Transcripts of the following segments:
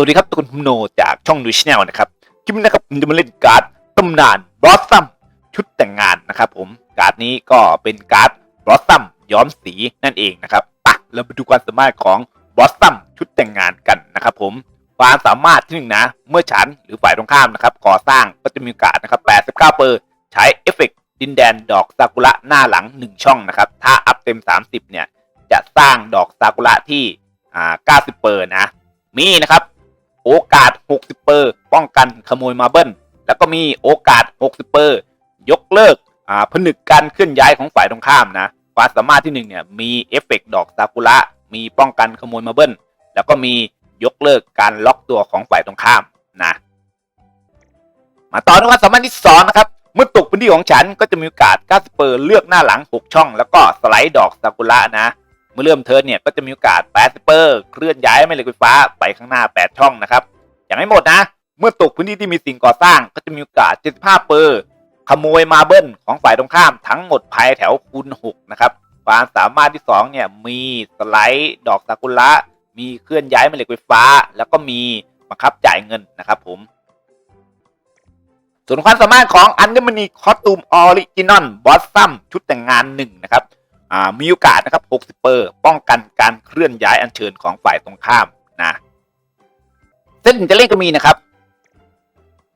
วัสดีครับทุกคนผมโนจากช่องดูชแนลนะครับคลิปนี้นะครับผมจะมาเล่นการ์ดตำนานบลอสซัมชุดแต่งงานนะครับผมการ์ดนี้ก็เป็นการ์ดบลอสซัมย้อมสีนั่นเองนะครับปะเราไปดูความสามารถของบลอสซัมชุดแต่งงานกันนะครับผมความสามารถที่หนึ่งนะ เมื่อฉันหรือฝ่ายตรงข้ามนะครับก่อสร้างก็จะมีโอกาสนะครับ 89 เปอร์ใช้เอฟเฟกต์ดินแดนดอกซากุระหน้าหลัง 1 ช่องนะครับถ้าอัพเต็ม 30 เนี่ยจะสร้างดอกซากุระที่อ่า90 เปอร์นะมีนะครับ โอกาส 60เปอร์ป้องกันขโมยมาเบิลแล้วก็มีโอกาส 60เปอร์ยกเลิกอ่าผนึกการเคลื่อนย้ายของฝ่ายตรงข้ามนะความสามารถที่หนึ่งเนี่ยมีเอฟเฟกต์ดอกซากุระมีป้องกันขโมยมาเบิลแล้วก็มียกเลิกการล็อกตัวของฝ่ายตรงข้ามนะมาต่อที่ความสามารถที่สองนะครับเมื่อตกพื้นที่ของฉันก็จะมีโอกาส90เปอร์เลือกหน้าหลัง 6 ช่อง แล้วก็สไลด์ดอกซากุระนะ มื่อเริ่มเทิร์นเนี่ยก็จะมีโอกาส80เปอร์เคลื่อนย้ายแม่เหล็กไฟฟ้าไปข้างหน้า 8 ช่องนะครับอย่างไม่หมดนะ เมื่อตกพื้นที่ที่มีสิ่งก่อสร้าง ก็จะมีโอกาส75เปอร์ขโมยมาเบิลของฝ่ายตรงข้ามทั้งหมดภายแถวคูณ6นะครับความสามารถที่2เนี่ยมีสไลด์ดอกซากุระมีเคลื่อนย้ายแม่เหล็กไฟฟ้า แล้วก็มีบังคับจ่ายเงินนะครับผมส่วนความสามารถของอันเดอร์มนีคอสตูมออริจินอลบอสซัมชุดแต่งงานหนึ่งนะครับ มีโอกาสนะครับ 60 เปอร์ ป้องกันการเคลื่อนย้ายอัญเชิญของฝ่ายตรงข้ามนะเส้นจะเล่นก็มีนะครับ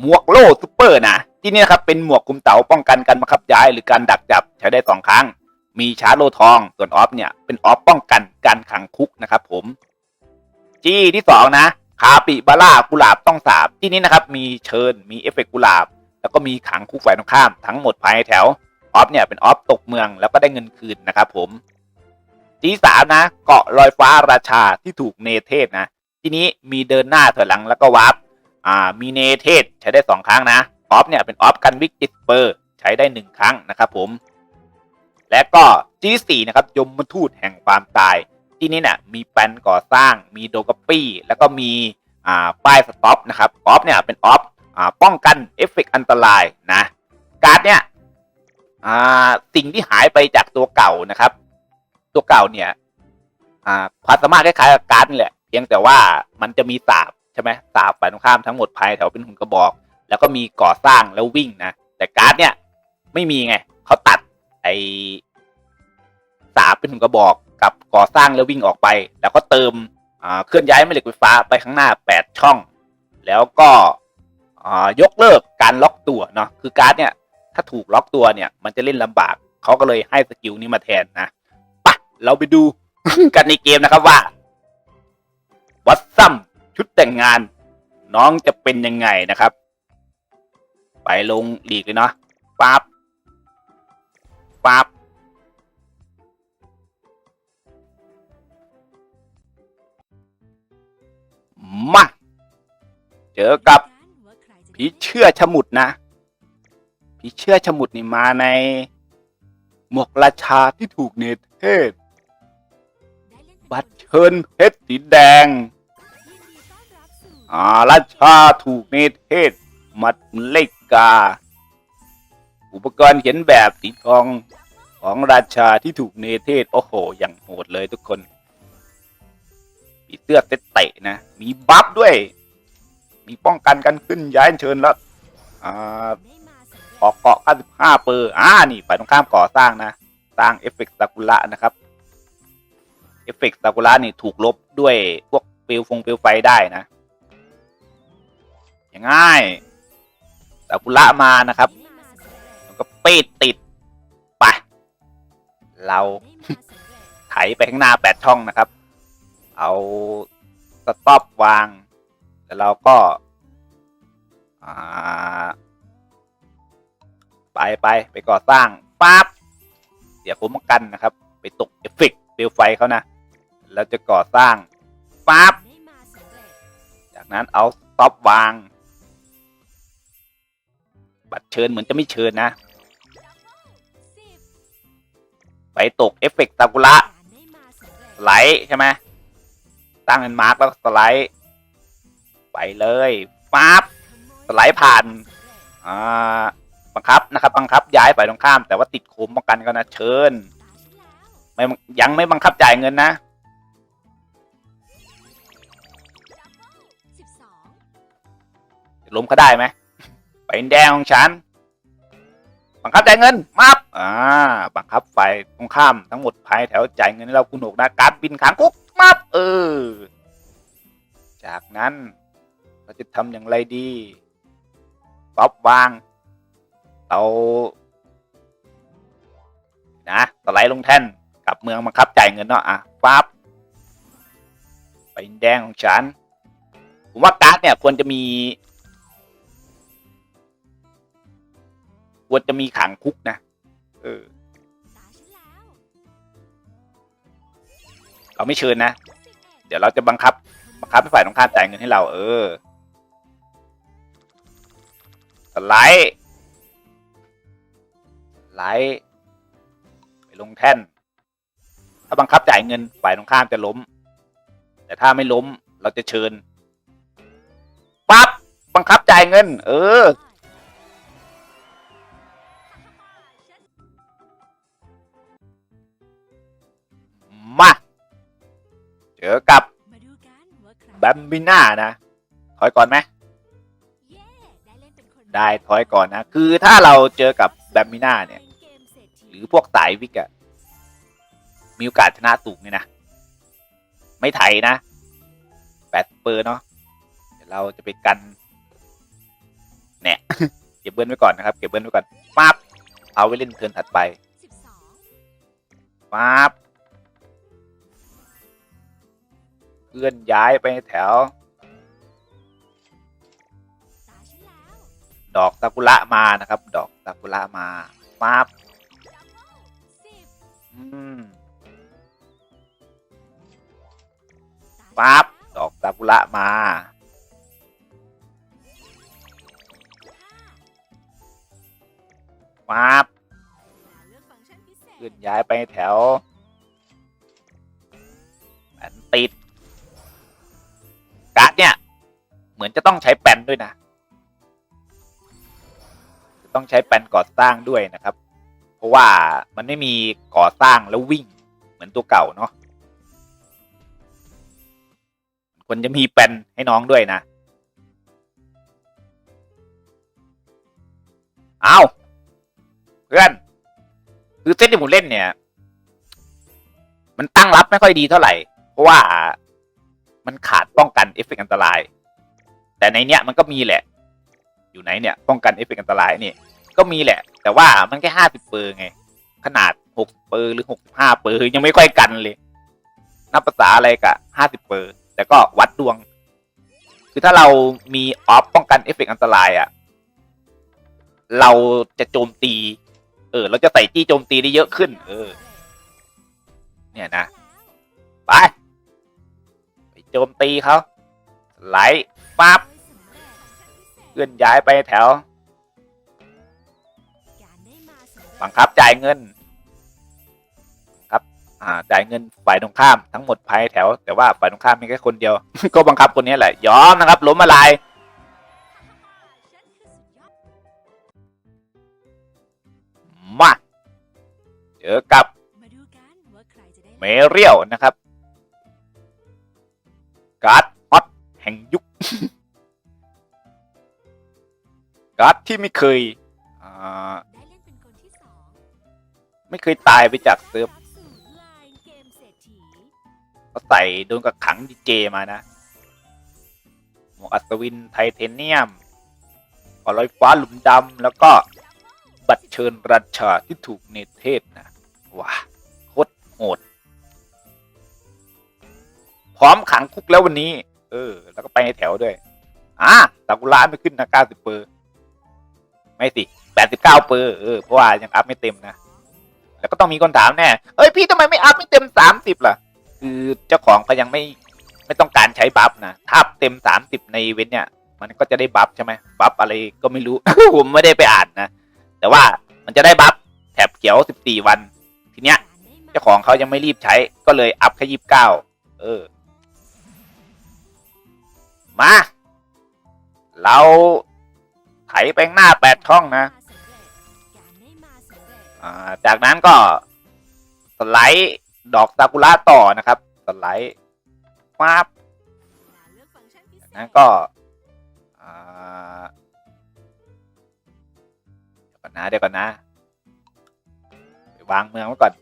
หมวกโล่ซูเปอร์นะที่นี่นะครับเป็นหมวกคุมเต๋าป้องกันการบังคับย้ายหรือการดักจับใช้ได้สองครั้ง มีชาร์จโลทอง ส่วนออฟเนี่ยเป็นออฟป้องกันการขังคุกนะครับ ผมจี้ที่สองนะคาปิบาร่ากุหลาบต้องสาบที่นี้นะครับ มีเชิญมีเอฟเฟกต์กุหลาบ แล้วก็มีขังคุกฝ่ายตรงข้ามทั้งหมดภายในแถว ออฟเนี่ยเป็นออฟตกเมืองแล้วก็ได้เงินคืนนะครับผมจีสามนะ เกาะลอยฟ้าราชาที่ถูกเนเทศนะ ที่นี้มีเดินหน้าถอยหลังแล้วก็วาร์ปอ่ามีเนเทศใช้ได้สองครั้งนะออฟเนี่ยเป็นออฟกันวิกจิตเปอร์ใช้ได้หนึ่งครั้งนะครับผม และก็จีสี่นะครับยมทูตแห่งความตาย ที่นี้เนี่ยมีแปนก่อสร้างมีโดกปี้แล้วก็มีอ่าป้ายสต็อปนะครับออฟเนี่ยเป็นออฟอ่าป้องกันเอฟเฟกต์อันตรายนะการ์ดเนี่ย อ่าสิ่งที่หายไปจากตัวเก่านะครับ ตัวเก่าเนี่ย อ่าความสามารถคล้ายๆกับการ์ดนี่แหละ เพียงแต่ว่ามันจะมีสาบใช่ไหมสาบฝ่ายตรงข้ามทั้งหมดภายแถวเป็นหุ่นกระบอก แล้วก็มีก่อสร้างแล้ววิ่งนะ แต่การ์ดเนี่ย ไม่มีไงเขาตัดไอสาบเป็นหุ่นกระบอกกับก่อสร้างแล้ววิ่งออกไป แล้วก็เติมอ่าเคลื่อนย้ายแม่เหล็กไฟฟ้าไปข้างหน้าแปดช่อง แล้วก็ยกเลิกการล็อกตัวเนาะคือการ์ดเนี่ย ถ้าถูกล็อกตัวเนี่ย มันจะเล่นลำบากเขาก็เลยให้สกิลนี้มาแทนนะปะเราไปดูกันในเกมนะครับว่า วัดซัมชุดแต่งงาน น้องจะเป็นยังไงนะครับ ไปลงลีกเลยเนาะปั๊บปั๊บมา เจอกับผีเชื่อชมุดนะ ผีเชื่อชะมุดนี่มาใน หมวกราชาที่ถูกเนเทศ บัตรเชิญเพชรสีแดงอ่าราชาถูกเนเทศ มัดเลกกา อุปกรณ์เขียนแบบสีทองของราชาที่ถูกเนเทศ โอ้โห อย่างโหดเลยทุกคนมีเสื้อเตะเตะนะ มีบัฟด้วย มีป้องกันกันขึ้นย้ายเชิญแล้วอ่า ออเกาะ 95 เปอร์อ่านี่ฝ่ายตรงข้ามก่อสร้างนะ สร้างเอฟเฟกต์ซากุระนะครับ เอฟเฟกต์ซากุระนี่ถูกลบด้วยพวกเปลวฟงเปลวไฟได้นะ อย่างง่ายซากุระมานะครับ แล้วก็เป้ติดไปเราไถไปข้างหน้า 8 ช่องนะครับ เอาสต็อปวาง แล้วเราก็ อ่า ไปไปไปก่อสร้างปั๊บเดี๋ยวผมมกันนะครับ ไปตกเอฟเฟกต์เปลวไฟเขานะ แล้วจะก่อสร้างปั๊บจากนั้นเอาสต็อปวาง บัตรเชิญเหมือนจะไม่เชิญนะ ไปตกเอฟเฟกต์ซากุระสไลด์ใช่ไหมตั้งเป็นมาร์กแล้วสไลด์ไปเลยปั๊บสไลด์ผ่านอ่า บังคับนะครับบังคับย้ายฝ่ายตรงข้าม แต่ว่าติดโคมป้องกันก็นะเชิญไม่ยังไม่บังคับจ่ายเงินนะล้มเขาได้ไหมไปแดงของฉัน บังคับจ่ายเงินมับอ่าบังคับฝ่ายตรงข้ามทั้งหมดภายแถวจ่ายเงินให้เราคุณหกนะการบินขังคุกมับเออ จากนั้นเราจะทำอย่างไรดีป๊อบวาง เรานะสไลด์ลงแท่นกลับเมืองบังคับจ่ายเงินเนาะอะปั๊บไปแดงของฉัน ผมว่าการ์ดเนี่ยควรจะมี ควรจะมีขังคุกนะ เออ เราไม่เชิญนะ เดี๋ยวเราจะบังคับ บังคับให้ฝ่ายตรงข้ามจ่ายเงินให้เรา เออสไลด์ ไลด์ไปลงแท่น ถ้าบังคับจ่ายเงินฝ่ายตรงข้ามจะล้ม แต่ถ้าไม่ล้มเราจะเชิญปั๊บบังคับจ่ายเงิน เออ มาเจอกับมาดูกันว่าใครแบมบิน่านะถอยก่อนไหมเย้ได้เล่นเป็นคนได้ถอยก่อนนะ คือถ้าเราเจอกับแบมบิน่าเนี่ยล่เกมเศ หรือพวกสายวิกอะมีโอกาสชนะสูงเนี่ยนะ ไม่ไทยนะแปดเปอร์เนาะเดี๋ยวเราจะไปกันเนี่ยเก็บเบิ้ลไว้ก่อนนะครับ เก็บเบิ้ลไว้ก่อนปั๊บเอาไว้เล่นเทิร์นถัดไปปั๊บเคลื่อนย้ายไปแถวตาฉันแล้วดอกซากุระมานะครับ ดอกซากุระมาปั๊บ ปั๊บดอกซากุระมาห้าปั๊บเลือกฟังก์ชันพิเศษเคลื่อนย้ายไปแถวแผ่นติดการ์ดเนี่ย เหมือนจะต้องใช้แปนด้วยนะ จะต้องใช้แปนก่อสร้างด้วยนะครับเพ ราะว่ามันไม่มีก่อสร้างแล้ววิ่งเหมือนตัวเก่าเนาะควรจะมีแปนให้น้องด้วยนะเอาเพื่อน คือเซตที่ผมเล่นเนี่ย มันตั้งรับไม่ค่อยดีเท่าไหร่ เพราะว่ามันขาดป้องกันเอฟเฟกต์อันตราย แต่ในเนี้ยมันก็มีแหละ อยู่ไหนเนี่ย ป้องกันเอฟเฟกต์อันตรายนี่ ก็มีแหละ แต่ว่ามันแค่ห้าสิบเปอร์ไง ขนาดหกเปอร์หรือหกสิบห้าเปอร์ยังไม่ค่อยกันเลย นับภาษาอะไรกะห้าสิบเปอร์แต่ก็วัดดวง คือถ้าเรามีออฟป้องกันเอฟเฟกต์อันตรายอะ่ะ เราจะโจมตี เออ เราจะใส่จี้โจมตีได้เยอะขึ้น เออ เนี่ยนะ ไป ไปโจมตีเขาไหลปั๊บเคลื่อนย้ายไปแถว บังคับจ่ายเงินครับอ่าจ่ายเงินฝ่ายตรงข้ามทั้งหมดภายแถว แต่ว่าฝ่ายตรงข้ามมีแค่คนเดียว ก็บังคับคนนี้แหละ ยอมนะครับ ล้มละลายมาเจอกับมาดูกันว่าใครจะได้เมเรียลนะครับ การ์ดฮอตแห่งยุคการ์ดที่ไม่เคย ไม่เคยตายไปจากเซิร์ฟเขาใส่โดนกับขังดีเจมานะหมวกอัศวินไทเทเนียมกอลอยฟ้าหลุมดำแล้วก็บัตรเชิญราชาที่ถูกเนเทศนะว้าโคตรโหด พร้อมขังคุกแล้ววันนี้ เออ แล้วก็ไปในแถวด้วยอะซากุระไม่ขึ้นนะเก้าสิบเปอร์ ไม่สิแปดสิบเก้าเปอร์ เออ เพราะว่ายังอัพไม่เต็มนะ แล้วก็ต้องมีคนถามแน่เอ้ยพี่ทำไมไม่อัพไม่เต็มสามสิบล่ะ คือเจ้าของเขายังไม่ไม่ต้องการใช้บัฟนะ ถ้าเต็มสามสิบในเวนเนี่ย มันก็จะได้บัฟใช่ไหมบัฟอะไรก็ไม่รู้ ผมไม่ได้ไปอ่านนะ แต่ว่ามันจะได้บัฟแถบเขียวสิบสี่วัน ทีเนี้ยเจ้าของเขายังไม่รีบใช้ก็เลยอัพแค่ยี่สิบเก้าเออ มา เราไถไปหน้าแปดช่องนะ จากนั้นก็สไลด์ดอกซากุระต่อนะครับ สไลด์ปั๊บเลือกฟังก์นพิเศจากษนั้นก็อ่านะเดี๋ยวก่อนนะวางเมืองไว้ก่อน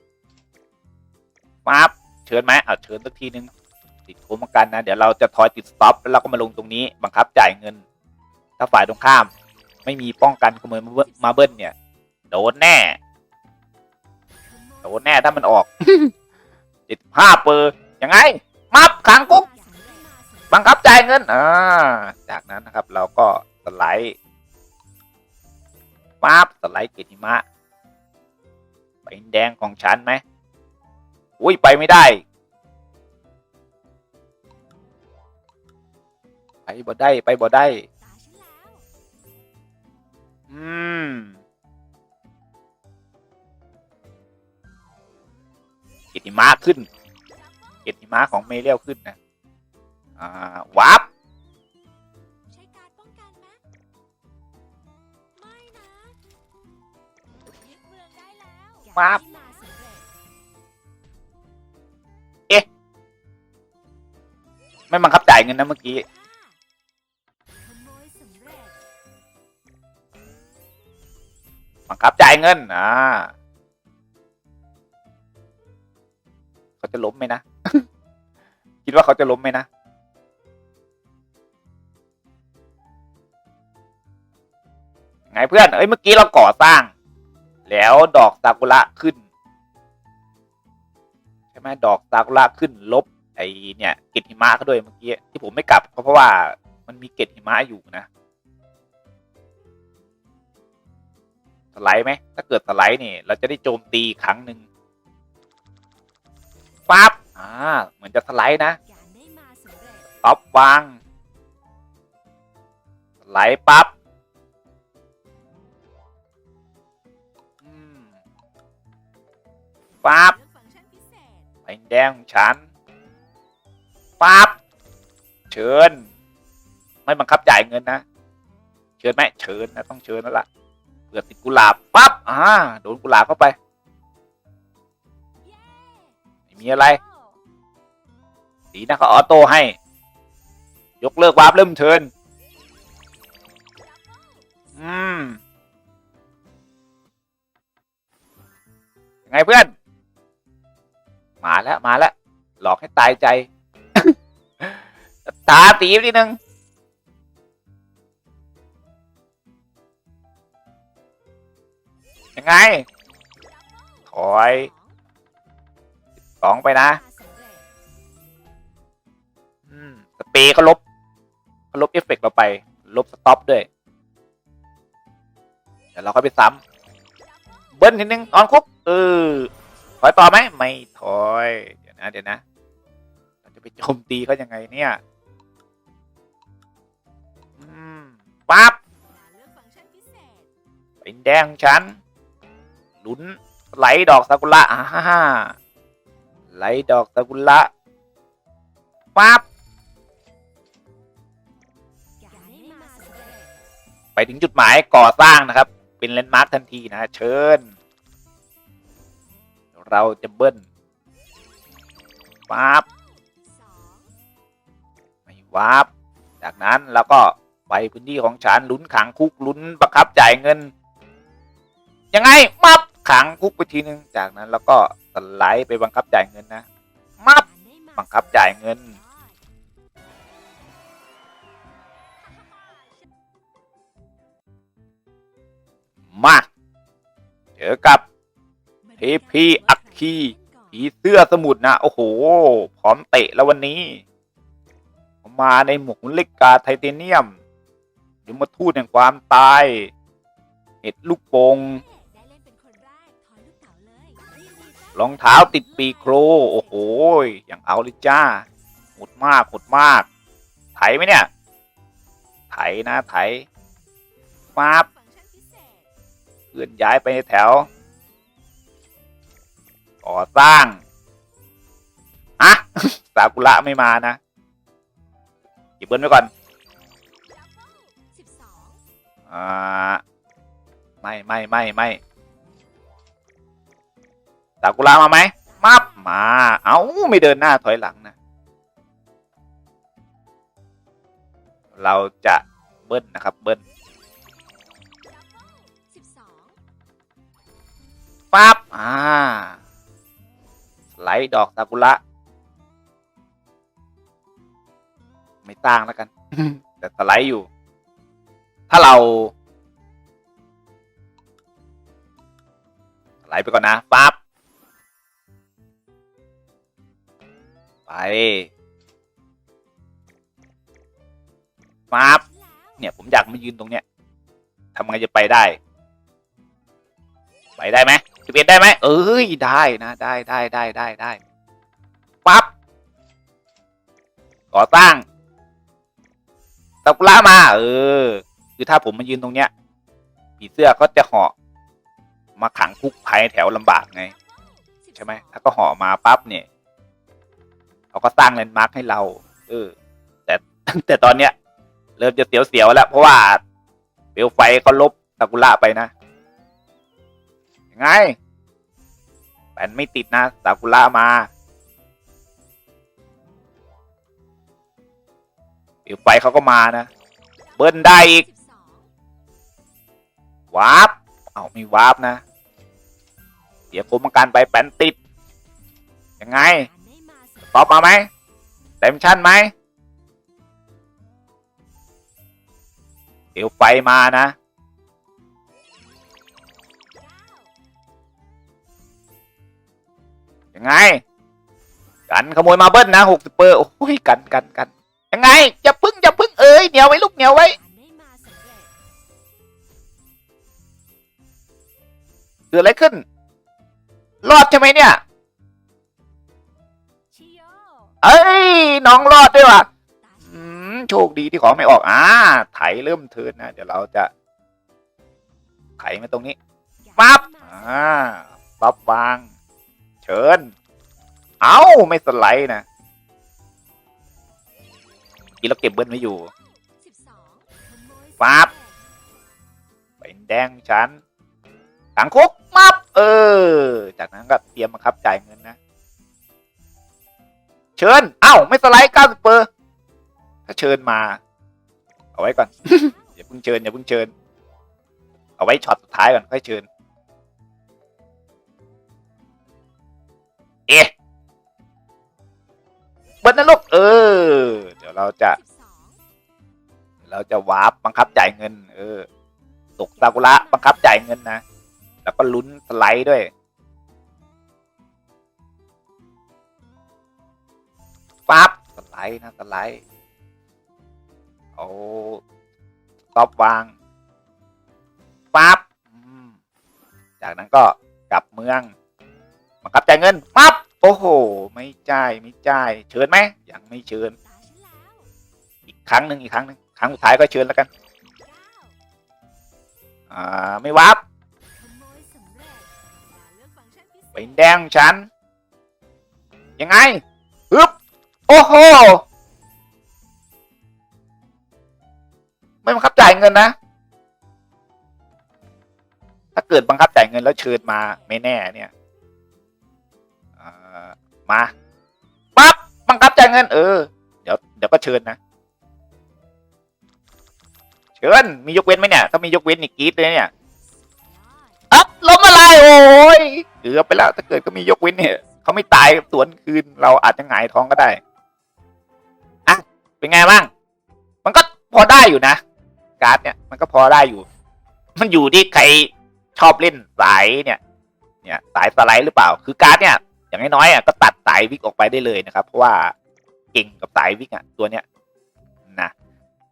ปั๊บเชิญไหมเอาเชิญสักทีนึงติดโคมกันนะ เดี๋ยวเราจะทอยติดสต็อปแล้วเราก็มาลงตรงนี้บังคับจ่ายเงิน ถ้าฝ่ายตรงข้าม ไม่มีป้องกันขโมยมาเบิ้ลมาเบิ้ลเนี่ย โดนแน่ โดนแน่ถ้ามันออกเจ็ดห้าเปอร์ยังไง มับขังกุ๊กบังคับจ่ายเงิน อ่า จากนั้นนะครับ เราก็สไลด์ปั๊บสไลด์เกติมะไปแดงของฉันไหมอุ้ยไปไม่ได้ไปบ่ได้ไปบ่ได้ อืม เกยรติมะขึ้น เกยรติมะของเมเรียลขึ้นนะอ่าวับใช้การป้องกันไหมไม่นะยึดเมืองได้แล้วปั๊บการได้มาสำเร็จไม่บังคับจ่ายเงินนะเมื่อกี้ขโมยสำเร็จบังคับจ่ายเงินอ่า เขาจะล้มไหมนะ คิดว่าเขาจะล้มไหมนะ ไงเพื่อน เอ้ย เมื่อกี้เราก่อสร้าง แล้วดอกซากุระขึ้น ใช่ไหมดอกซากุระขึ้น ลบ ไอเนี่ยเกล็ดหิมะเขาด้วยเมื่อกี้ ที่ผมไม่กลับก็เพราะว่ามันมีเกล็ดหิมะอยู่นะสไลด์ไหม ถ้าเกิดสไลด์เนี่ยเราจะได้โจมตีครั้งหนึ่ง ปั๊บอ่าเหมือนจะสไลด์นะสำเร็จป๊อปวางสไลด์ปั๊บปั๊บเลือกฟังก์ชันพิเศษไปแดงของฉันปั๊บเชิญ ไม่บังคับจ่ายเงินนะ เชิญไหมเชิญนะต้องเชิญแล้วล่ะเผื่อติดกุหลาบปั๊บอ่าโดนกุหลาบเข้าไป มีอะไรโสีนะเขาออโต้ให้ ยกเลิกวาร์ปเริ่มเทินอืมยังไงเพื่อน มาแล้วมาแล้วหลอกให้ตายใจ ตาตีไปทีนึงยังไง ถอย สองไปนะสเร็จอืม สเปรย์เขาลบเขาลบเอฟเฟกต์เราไป ลบสต็อปด้วย เดี๋ยวเราค่อยไปซ้ำเบิ้ลทีนึงออนคุกเออถอยต่อไหมไม่ถอย เดี๋ยวนะ เดี๋ยวนะ เราจะไปโจมตีเขายังไงเนี่ย อืมปั๊บเป็นแดงของฉันลุ้นไหลดอกซากุระฮ่าฮ่า ไหลดอกซากุระปั๊บไปถึงจุดหมายก่อสร้างนะครับ เป็นแลนด์มาร์คทันทีนะเชิญ เราจะเบิ้ลปั๊บไม่วาบจากนั้นเราก็ไปพื้นที่ของฉันลุ้นขังคุกลุ้นบังคับจ่ายเงิน ยังไงมับ ขังคุกไปทีนึงจากนั้นแล้วก็สไลด์ไปบังคับจ่ายเงินนะมับกาบังคับจ่ายเงิน มาเจอกับเทพีอัคคีผีเสื้อสมุทรนะ โอ้โห พร้อมเตะแล้ววันนี้ มาในหมวกเล็กกาไทเทเนียมยมทูตแห่งความตาย เห็ดลูกโป่ง รองเท้าติดปีกโคร โอ้โห อย่างเอาเลยจ้าหดมากหดมาก ไถไหมเนี่ย ไถนะไถมาบฟังก์ชันพิเศษเคลื่อนย้ายไปในแถว ก่อสร้างอะซากุระไม่มานะหยิบเบิ้ลไว้ก่อนสิบสองอ่า ไม่ไม่ไม่ไม่ ซากุระมาไหมมับมา เอ้าไม่เดินหน้าถอยหลังนะ เราจะเบิ้ลนะครับเบิ้ลปั๊บอ่าสไลด์ดอกซากุระ ไม่ตั้งแล้วกัน แต่สไลด์อยู่ ถ้าเราสไลด์ไปก่อนนะปั๊บ ไปปั๊บเนี่ยผมอยากมายืนตรงเนี้ยทำไงจะไปได้ ไปได้ไหมสิบเอ็ดได้ไหมเอ้ยได้นะ ได้ได้ได้ได้ได้ปั๊บก่อสร้งตะกุระมา เออ คือถ้าผมมายืนตรงเนี้ยผีเสื้อก็จะเหาะมาขังคุกภายแถวลำบากไง ใช่ไหมถ้าก็ห่อมาปั๊บเนี่ย เขาก็สร้างแลนด์มาร์คให้เรา เออ แต่แต่ตอนเนี้ย เริ่มจะเสียวๆแล้ว เพราะว่าเปลวไฟเขาลบซากุระไปนะยังไงแปนไม่ติดนะซากุระมาเปลวไฟเขาก็มานะ เบิ้ลได้อีกวาร์ปเอาไม่วาร์ปนะเสียคมอาการไปแปนติดยังไง ตอบมาไหมเต็มชั้นไหมเดี๋ยวไฟมานะยังไง กันขโมยมาเบิ้ลนะหกสิบเปอร์โอ้ยกันกันกันยังไงอย่าพึ่งอย่าพึ่งเอ้ยเหนียวไว้ลูกเหนียวไว้เกิดอะไรขึ้น รอดใช่ไหมเนี่ย เอ้ย น้องรอดด้วยว่ะอืมโชคดีที่ของไม่ออกอ่าไถเริ่มเทินนะ เดี๋ยวเราจะ ไถมาตรงนี้ปั๊บอ่าปั๊บวาง เชิญ เอ้า ไม่สไลด์นะเมื่อกี้เราเก็บเบิ้ลไว้อยู่ปั๊บเป็นแดงชั้นขังคุกมับเออ จากนั้นก็เตรียมมาครับจ่ายเงินนะ เชิญเอ้าไม่สไลด์เก้าสิบเปอร์ถ้าเชิญมา เอาไว้ก่อน อย่าเพิ่งเชิญอย่าเพิ่งเชิญ เอาไว้ช็อตสุดท้ายก่อนค่อยเชิญ เอ๊ะเบิร์นนะลูกเออ เดี๋ยวเราจะ เราจะวาร์ปบังคับจ่ายเงิน เออตกซากุระบังคับจ่ายเงินนะ แล้วก็ลุ้นสไลด์ด้วย ปั๊บสไลด์นะสไลด์เอาต็อปวางปั๊บจากนั้นก็กลับเมืองบังคับจ่ายเงินปั๊บโอ้โห ไม่จ่ายไม่จ่ายเชิญไหมยังไม่เชิญ อีกครั้งหนึ่งอีกครั้งหนึ่งครั้งสุดท้ายก็เชิญแล้วกันอ่าไม่วับเร็จอย่าเลือกฟังก์ชันพิเป็นแดงฉันยังไงฮึบ อ้โหไม่บังคับจ่ายเงินนะ ถ้าเกิดบังคับจ่ายเงินแล้วเชิญมาไม่แน่เนี่ยมาปั๊บบังคับจ่ายเงิน เออ เดี๋ยวเดี๋ยวก็เชิญนะ เชิญมียกเว้นไหมเนี่ยถ้ามียกเว้นนี่กรีดเลยเนี่ยอดอัพล้มอะไรโอ้ยเกือบไปแล้วถ้าเกิดก็มียกเว้นเนี่ยเขาไม่ตายสวนคืนเราอาจจะหงายท้องก็ได้ เป็นไงบ้าง มันก็พอได้อยู่นะ การ์ดเนี่ยมันก็พอได้อยู่ มันอยู่ที่ใครชอบเล่นสายเนี่ย เนี่ยสายสไลด์หรือเปล่า คือการ์ดเนี่ย อย่างน้อยๆอะก็ตัดสายวิกออกไปได้เลยนะครับ เพราะว่าเก่งกับสายวิกอะตัวเนี้ยนะ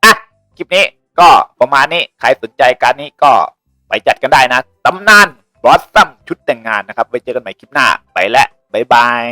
อะคลิปนี้ก็ประมาณนี้ใครสนใจการดนี้ก็ไปจัดกันได้นะตำนานบอสซัมชุดแต่งงานนะครับไว้เจอกันใหม่คลิปหน้าไปแล้วบ๊ายบาย